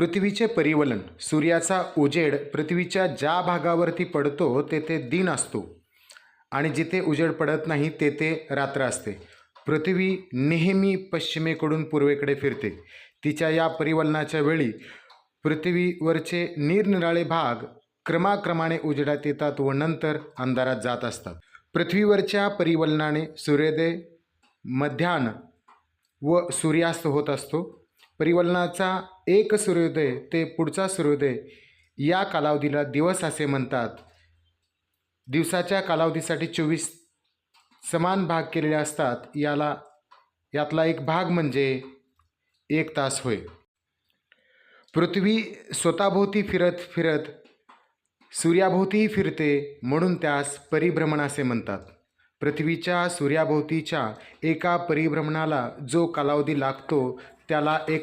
पृथ्वीचे परिवलन सूर्याचा उजेड पृथ्वीच्या ज्या भागावरती पडतो तेथे दिन असतो. आणि जिथे उजेड पडत नाही तेथे रात्र असते. पृथ्वी नेहमी पश्चिमेकडून पूर्वेकडे फिरते. तिच्या या परिवलनाच्या वेळी पृथ्वीवरचे निरनिराळे भाग क्रमाक्रमाने उजेडात येतात व नंतर अंधारात जात असतात. पृथ्वीवरच्या परिवलनाने सूर्योदय मध्यान्ह व सूर्यास्त होत असतो. परिवलनाचा एक सूर्योदय ते पुढचा सूर्योदय या कालावधीला दिवस असे म्हणतात. दिवसाच्या कालावधीसाठी चोवीस समान भाग केलेले असतात. याला यातला एक भाग म्हणजे एक तास होय. पृथ्वी स्वतःभोवती फिरत फिरत सूर्याभोवतीही फिरते म्हणून त्यास परिभ्रमण असे म्हणतात. पृथ्वीच्या सूर्याभोवतीच्या एका परिभ्रमणाला जो कालावधी लागतो त्याला एक